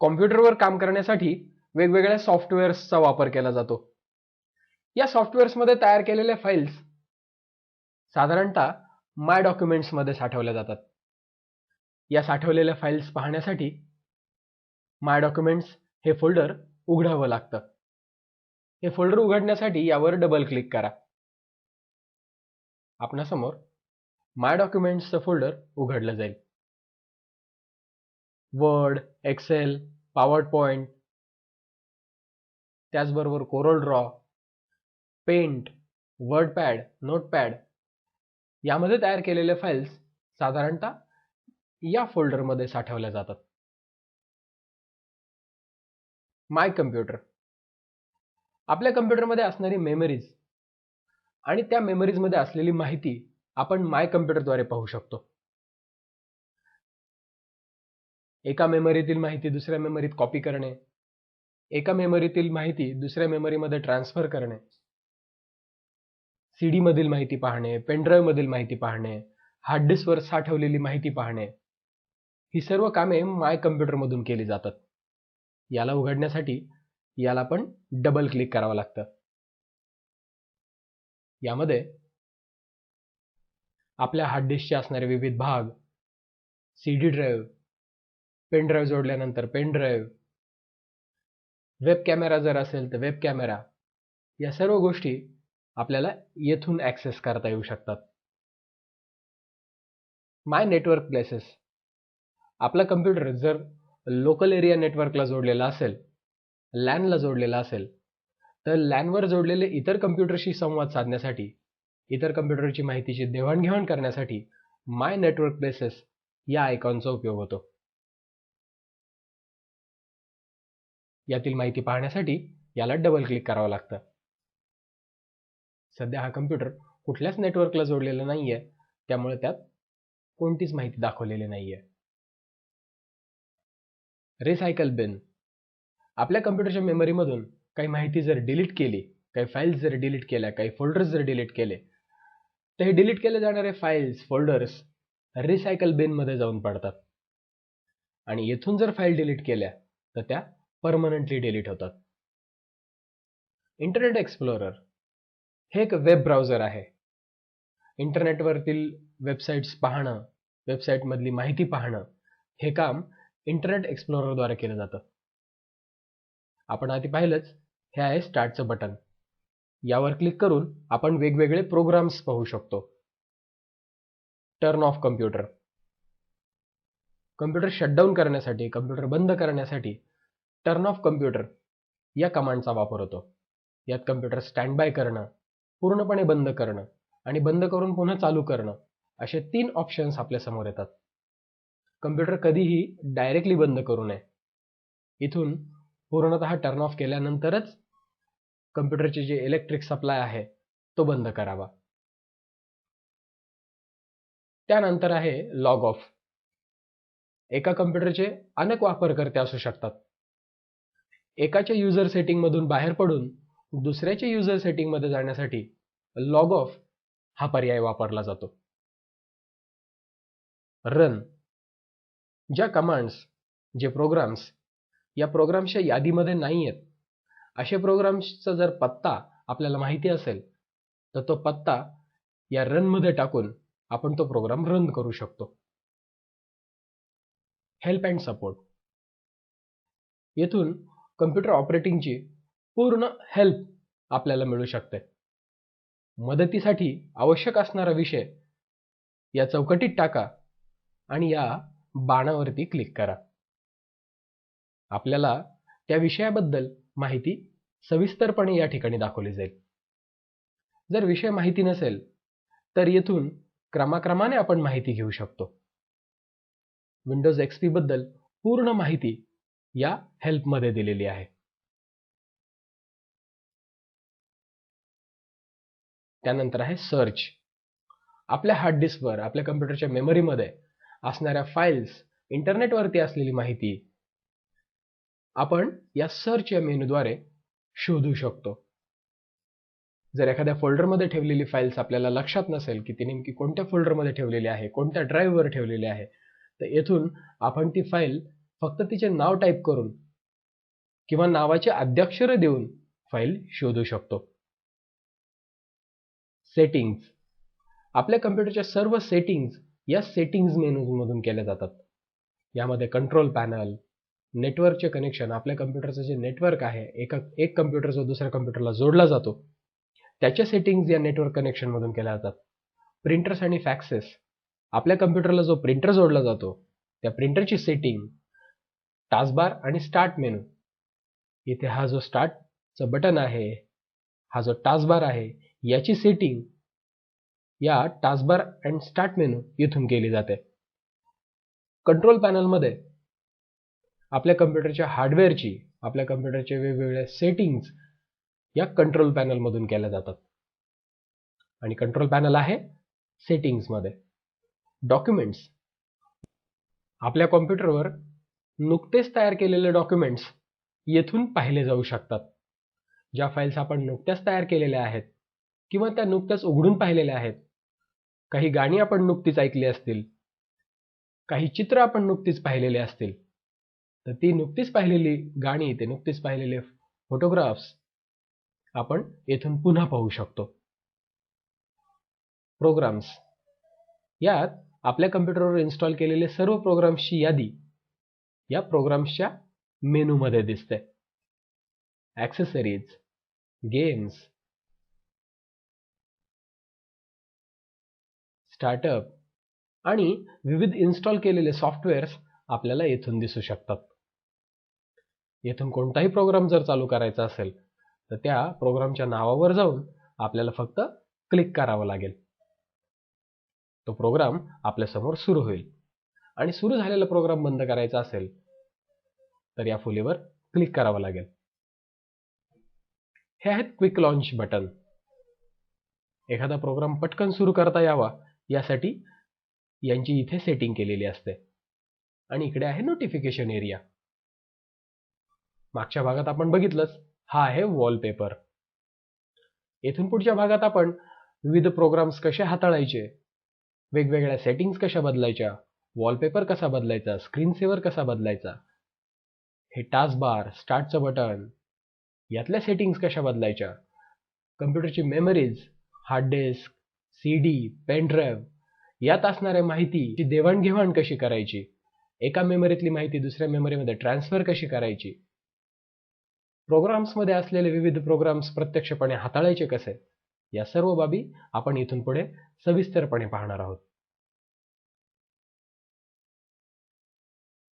कॉम्प्युटरवर काम करण्यासाठी वेगवेगळ्या सॉफ्टवेअर्सचा वापर केला जातो. या सॉफ्टवेअर्समध्ये तयार केलेल्या फाईल्स साधारणतः माय डॉक्युमेंट्समध्ये साठवल्या जातात. या साठवलेल्या फाईल्स पाहण्यासाठी माय डॉक्युमेंट्स हे फोल्डर उघडावं लागतं. हे फोल्डर उघडण्यासाठी यावर डबल क्लिक करा. आपणासमोर माय डॉक्युमेंट्सचं फोल्डर उघडलं जाईल. वर्ड एक्सेल पॉवर पॉईंट त्याचबरोबर Corel draw paint WordPad Notepad यामध्ये तयार केलेल्या फाईल्स साधारणतः या फोल्डरमध्ये साठवल्या जातात. My computer. आपल्या कम्प्युटरमध्ये असणारी मेमरीज आणि त्या मेमरीजमध्ये असलेली माहिती आपण माय कम्प्युटरद्वारे पाहू शकतो. एका मेमरीतील माहिती दुसऱ्या मेमरीत कॉपी करणे. एका मेमरीतील माहिती दुसऱ्या मेमरीमध्ये ट्रान्सफर करणे. सीडी मधील माहिती पाहणे पेनड्राईव्हमधील माहिती पाहणे हार्ड डिस्कवर साठवलेली माहिती पाहणे. ही सर्व कामे माय कम्प्युटरमधून केली जातात. याला उघडण्यासाठी याला पण डबल क्लिक करावं लागतं. यामध्ये आपल्या हार्ड डिस्कचे असणारे विविध भाग सीडी ड्राईव्ह पेन ड्राईव्ह जोडल्यानंतर पेन ड्राईव्ह वेब कॅमेरा जर असेल तर वेब कॅमेरा या सर्व गोष्टी आपल्याला येथून ॲक्सेस करता येऊ शकतात. माय नेटवर्क प्लेसेस आपला कम्प्युटर जर लोकल एरिया नेटवर्कला जोडलेला असेल लॅनला जोडलेला असेल तर लॅनवर जोडलेले इतर कम्प्युटरशी संवाद साधण्यासाठी इतर कम्प्युटरची माहितीची देवाणघेवाण करण्यासाठी माय नेटवर्क प्लेसेस या आयकॉनचा उपयोग होतो. यातील माहिती पाहण्यासाठी याला डबल क्लिक करावं लागतं. सध्या हा कम्प्युटर कुठल्याच नेटवर्कला जोडलेला नाहीये. त्यामुळे त्यात कोणतीच माहिती दाखवलेली नाहीये. रिसायकल बिन आपल्या कम्प्युटरच्या मेमरीमधून काही माहिती जर डिलीट केली काही फाईल्स जर डिलीट केल्या काही फोल्डर्स जर डिलीट केले तर हे डिलीट केले जाणारे फाईल्स फोल्डर्स रिसायकल बिनमध्ये जाऊन पडतात. आणि येथून जर फाईल डिलीट केल्या तर त्या परमनंटली डिलीट होतात. इंटरनेट एक्सप्लोरर हे एक वेब ब्राउझर आहे. इंटरनेटवरतील वेबसाईट्स पाहणं वेबसाईटमधली माहिती पाहणं हे काम इंटरनेट एक्सप्लोररद्वारे केलं जातं. आपण आधी पाहिलंच हे आहे स्टार्टचं बटन यावर क्लिक करून आपण वेगवेगळे प्रोग्राम्स पाहू शकतो. Turn off computer computer shutdown करण्यासाठी कम्प्युटर बंद करण्यासाठी टर्न ऑफ कम्प्युटर या कमांडचा वापर होतो. यात कम्प्युटर स्टँड बाय करणं पूर्णपणे बंद करणं आणि बंद करून पुन्हा चालू करणं असे तीन ऑप्शन्स आपल्यासमोर येतात. कम्प्युटर कधीही डायरेक्टली बंद करू नये. इथून पूर्णतः टर्न ऑफ केल्यानंतरच कम्प्युटरचे जे इलेक्ट्रिक सप्लाय आहे तो बंद करावा. त्यानंतर आहे लॉग ऑफ एका कम्प्युटरचे अनेक वापरकर्ते असू शकतात. एकाच्या युजर सेटिंग मधून बाहेर पडून दुसऱ्याच्या युजर सेटिंगमध्ये जाण्यासाठी लॉग ऑफ हा पर्याय वापरला जातो. रन ज्या कमांड्स जे प्रोग्राम्स या प्रोग्राम्सच्या यादीमध्ये नाही आहेत असे प्रोग्राम्सचा जर पत्ता आपल्याला माहिती असेल तर तो पत्ता या रनमध्ये टाकून आपण तो प्रोग्राम रन करू शकतो. हेल्प अँड सपोर्ट येथून कम्प्युटर ऑपरेटिंगची पूर्ण हेल्प आपल्याला मिळू शकते. मदतीसाठी आवश्यक असणारा विषय या चौकटीत टाका आणि या बाणावरती क्लिक करा. आपल्याला त्या विषयाबद्दल माहिती सविस्तरपणे या ठिकाणी दाखवली जाईल. जर विषय माहिती नसेल तर येथून क्रमाक्रमाने आपण माहिती घेऊ शकतो. विंडोज एक्सपी बद्दल पूर्ण माहिती या हेल्पमध्ये दिलेली आहे. त्यानंतर आहे सर्च आपल्या हार्ड डिस्कवर आपल्या कम्प्युटरच्या मेमरीमध्ये असणाऱ्या फाईल्स इंटरनेटवरती असलेली माहिती आपण या सर्च या मेनूद्वारे शोधू शकतो. जर एखाद्या फोल्डरमध्ये ठेवलेली फाईल्स आपल्याला लक्षात नसेल की ती नेमकी कोणत्या फोल्डरमध्ये ठेवलेली आहे कोणत्या ड्राईव्हवर ठेवलेली आहे तर येथून आपण ती फाईल फक्त तिचे नाव टाईप करून किंवा नावाचे आद्याक्षर देऊन फाईल शोधू शकतो. सेटिंग्ज आपल्या कम्प्युटरच्या सर्व सेटिंग्ज या सेटिंग्ज मेनूमधून केल्या जातात. यामध्ये कंट्रोल पॅनल नेटवर्कचे कनेक्शन आपल्या कम्प्युटरचं जे नेटवर्क आहे एका एक कम्प्युटर जो दुसऱ्या कम्प्युटरला जोडला जातो त्याच्या सेटिंग्ज या नेटवर्क कनेक्शनमधून केल्या जातात. प्रिंटर्स आणि फॅक्सेस आपल्या कम्प्युटरला जो प्रिंटर जोडला जातो त्या प्रिंटरची सेटिंग टास्कबार आणि स्टार्ट मेनू इथे हा जो स्टार्टचं बटन आहे हा जो टास्कबार आहे याची सेटिंग या टास्कबार अँड स्टार्ट मेनू इथून केली जाते. कंट्रोल पॅनलमध्ये आपल्या कम्प्युटरच्या हार्डवेअरची आपल्या कम्प्युटरचे वेगवेगळ्या सेटिंग्ज या कंट्रोल पॅनलमधून केल्या जातात. आणि कंट्रोल पॅनल आहे सेटिंग्समध्ये डॉक्युमेंट्स आपल्या कॉम्प्युटरवर नुकतेच तयार केलेले डॉक्युमेंट्स येथून पाहिले जाऊ शकतात. ज्या फाईल्स आपण नुकत्याच तयार केलेल्या आहेत किंवा त्या नुकत्याच उघडून पाहिलेल्या आहेत. काही गाणी आपण नुकतीच ऐकली असतील. काही चित्र आपण नुकतीच पाहिलेले असतील. तर ती नुकतीच पाहिलेली गाणी ते नुकतीच पाहिलेले फोटोग्राफ्स आपण येथून पुन्हा पाहू शकतो. प्रोग्राम्स यात आपल्या कम्प्युटरवर इन्स्टॉल केलेले सर्व प्रोग्राम्सची यादी या प्रोग्राम्सच्या मेनूमध्ये दिसते. ॲक्सेसरीज गेम्स स्टार्टअप आणि विविध इन्स्टॉल केलेले सॉफ्टवेअर्स आपल्याला येथून दिसू शकतात. येथून कोणताही प्रोग्राम जर चालू करायचा असेल तर त्या प्रोग्रामच्या नावावर जाऊन आपल्याला फक्त क्लिक करावं लागेल. तो प्रोग्राम आपल्यासमोर सुरू होईल. आणि सुरू झालेला प्रोग्राम बंद करायचा असेल तर या फुलीवर क्लिक करावं लागेल. हे आहेत क्विक लॉन्च बटन एखादा प्रोग्राम पटकन सुरू करता यावा यासाठी यांची इथे सेटिंग केलेली असते. आणि इकडे आहे नोटिफिकेशन एरिया मागच्या भागात आपण बघितलंच हा आहे वॉलपेपर येथून पुढच्या भागात आपण विविध प्रोग्राम्स कसे हाताळायचे वेगवेगळ्या सेटिंग्स कशा बदलायच्या वॉलपेपर कसा बदलायचा? स्क्रीन सेवर कसा बदलायचा? हे टास्क बार स्टार्टचं बटन यातल्या सेटिंग्स कशा बदलायच्या? कम्प्युटरची memories hard disk C D pen drive यात असणाऱ्या माहितीची देवाणघेवाण कशी करायची? एका मेमरीतली माहिती दुसऱ्या मेमरीमध्ये ट्रान्सफर कशी करायची? प्रोग्राम्समध्ये असलेले विविध प्रोग्राम्स प्रत्यक्षपणे हाताळायचे कसे? या सर्व बाबी आपण इथून पुढे सविस्तरपणे पाहणार आहोत.